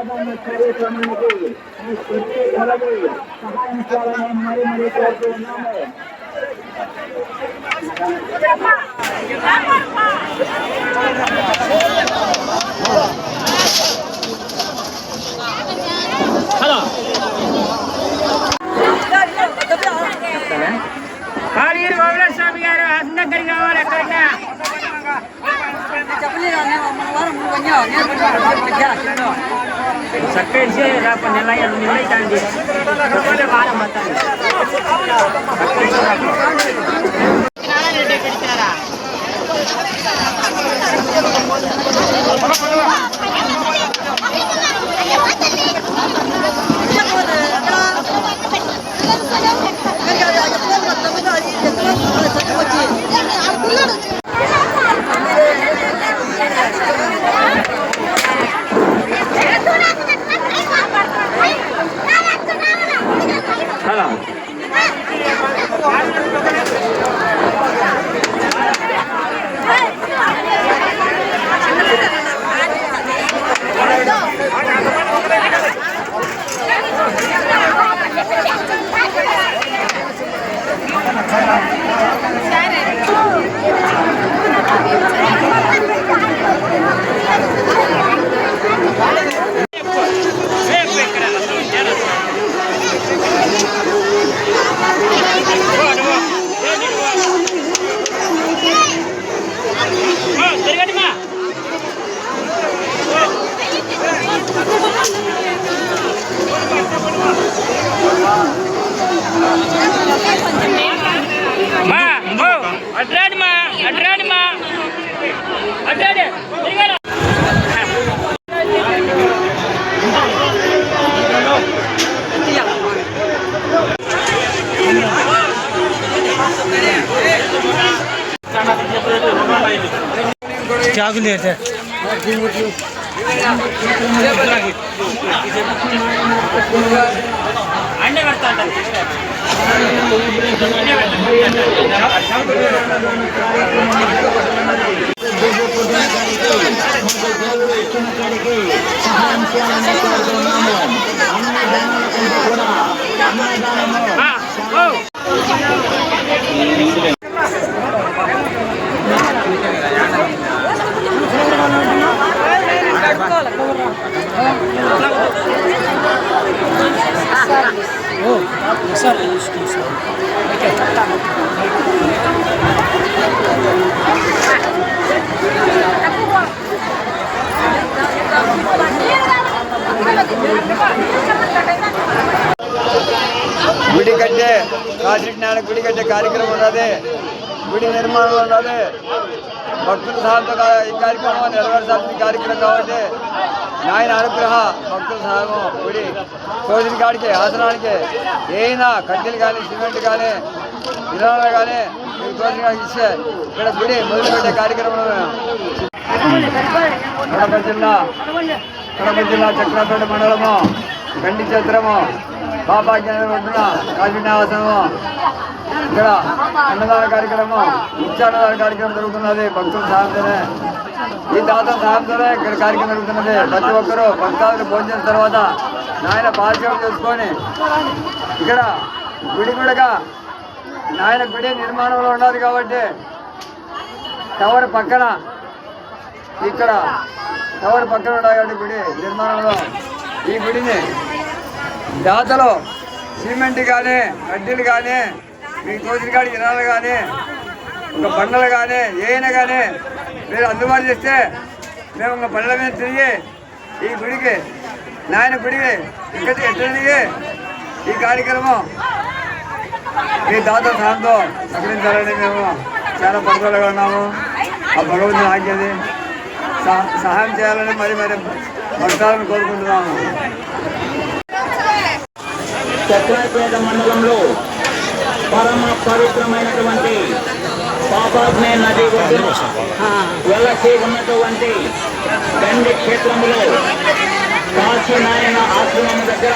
అన్నదాన కార్యక్రమానికి మీ శక్తి కలది సహాయం చేయాలని మరి మరి కోరుతూ ఉన్నాము కాళీరు గోవింద స్వామి గారు హాసం దగ్గరికి రావాలి ఎక్కడైనా ಸಕ್ಕರಿಸಿ ಪನ್ನೆಲ್ಲ ಎರಡು ನಿಲ್ಲ ತಾಂಡಿ ரொம்ப வாழ மாட்டாங்க அதுக்குள்ள ఓ అడ్రాడి మా అడ్రాడి మా అడ్రాడి తిరగరా చాకులు అయితే అన్నీ పెడతా సహాయం Oh, sorry, excuse me. గుడి కట్టే కాశీజ్ఞాన గుడి కట్టే కార్యక్రమం ఉన్నది గుడి నిర్మాణం ఉన్నది భక్తుల సహాయంతో కా- ఈ కార్యక్రమం నెరవేర్చాల్సిన కార్యక్రమం కాబట్టి నాయన అనుగ్రహ భక్తుల సహాయం గుడి తోసిన కాడికి ఆసనానికి ఏమైనా కట్టెలు కానీ సిమెంట్ కానీ విధానాలు కానీ మీకు తోసిన కాడికి ఇస్తే ఇక్కడ గుడి మొదలుపెట్టే కార్యక్రమం కడప జిల్లా కడప జిల్లా చక్రపేట మండలము గండి చిత్రము పాపాజ్ఞాన ఒడ్డున కాశీనివాసము ఇక్కడ అన్నదాన కార్యక్రమం నిత్యాన్నదాన కార్యక్రమం జరుగుతున్నది. భక్తుల సహాయంతోనే ఈ తాత సహాయంతోనే ఇక్కడ కార్యక్రమం జరుగుతున్నది. ప్రతి ఒక్కరూ భక్తాదులు భోజనం తర్వాత నాయన పాదసేవ చేసుకొని ఇక్కడ గుడి గుడగా నాయన గుడి నిర్మాణంలో ఉన్నది కాబట్టి టవర్ పక్కన ఇక్కడ టవర్ పక్కన ఉన్నాయి కాబట్టి గుడి నిర్మాణంలో ఈ గుడిని దాతలో సిమెంట్ కానీ కడ్డీలు కానీ మీ తోచిన కాడి జనాలు కానీ ఒక బండలు కానీ ఏమైనా కానీ మీరు అందుబాటు చేస్తే మేము ఒక బండ్ల మీద తిరిగి ఈ గుడికి నాయన గుడికి ఇక్కడ ఎట్లనిగి ఈ కార్యక్రమం మీ దాత స్థానంతో సహకరించాలని మేము చాలా పట్టుదలగా ఉన్నాము. ఆ భగవంతుని ఆజ్ఞది సహాయం చేయాలని మరి మరి భక్తాలను కోరుకుంటున్నాము. చక్రపేట మండలంలో పరమ పవిత్రమైనటువంటి పాపాగ్నే నది ఒడ్డున వెలసి ఉన్నటువంటి దండి క్షేత్రంలో కాశీనాయన ఆశ్రమం దగ్గర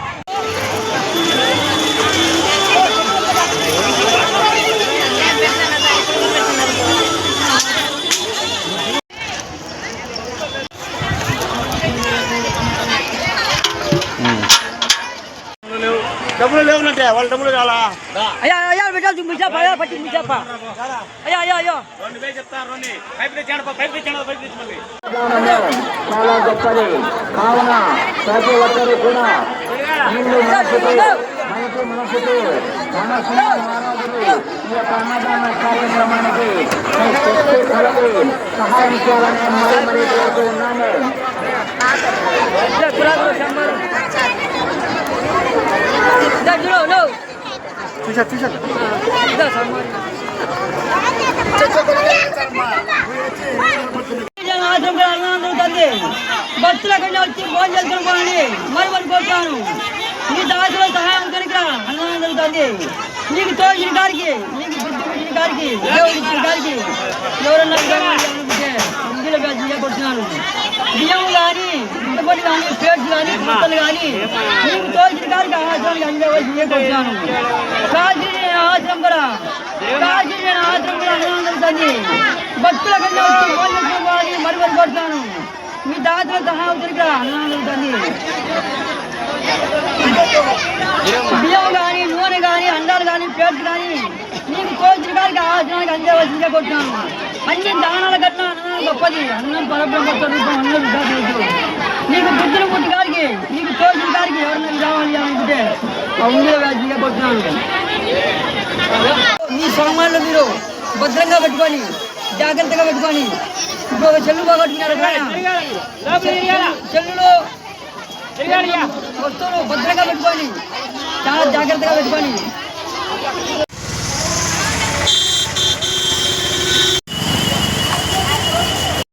డబ్బులు లేవునంటే వాళ్ళ డబ్బులు కావాలా అయ్యా అయ్యా బిడ్డ ముచ్చాప అయ్యా పట్టి ముచ్చాప అయ్యా అయ్యా అయ్యో. చాలా గొప్పది. కావున ప్రతి ఒక్కరు కూడా నిన్ను మనసుతో మనసు మనసుతో మనసు మానవుడు ఈ యొక్క అన్నదాన కార్యక్రమానికి శక్తి కొలది సహాయం చేయాలని మరీ మరీ కోరుతూ ఉన్నాను చూసా చూసా భక్తుల కంటే వచ్చి భోజనం చేసుకుని మరి మరి నీ దాసులో సహాయం కనుక అన్నం జరుగుతుంది నీకు తోచిన గారికి నీకు బుద్ధి పుట్టిన గారికి దేవుడు ఇచ్చిన గారికి ఎవరన్నా అనుకుంటే కొడుతున్నాను బియ్యం కానీ ఇంతపడి కానీ ప్లేట్స్ కానీ ముక్కలు కానీ నీకు తోచిన గారికి ఆశ్రమానికి అందరూ బియ్యం కొడుతున్నాను కాశీ ఆశ్రమం కూడా కాశీ ఆశ్రమం కూడా అన్నం జరుగుతుంది భక్తుల కంటే వచ్చి భోజనం చేసుకోవాలి మరి మరి కొడుతాను మీ దాతల సహాయం కనుక అన్నం జరుగుతుంది బియ్యం కానీ నూనె కానీ అండాలు కానీ పేర్లు కానీ నీకు తోచిన గారికి ఆశ్రమానికి అందేవలసిందే కొట్టినాను అన్ని దానాల కట్టిన అన్నం గొప్పది అన్నం పరబ్రహ్మ స్వరూపం అన్నం నీకు బుద్ధులు పుట్టి గారికి నీకు తోచిన గారికి ఎవరన్నా రావాలి అనుకుంటే ఉండే వ్యాధిగా కొట్టినాను మీ సోమాల్లో మీరు భద్రంగా పెట్టుకొని జాగ్రత్తగా పెట్టుకొని ఇప్పుడు ఒక చెల్లు పోగొట్టుకున్నారు చెల్లులో వస్తువులు భద్రంగా పెట్టుకొని చాలా జాగ్రత్తగా పెట్టుకొని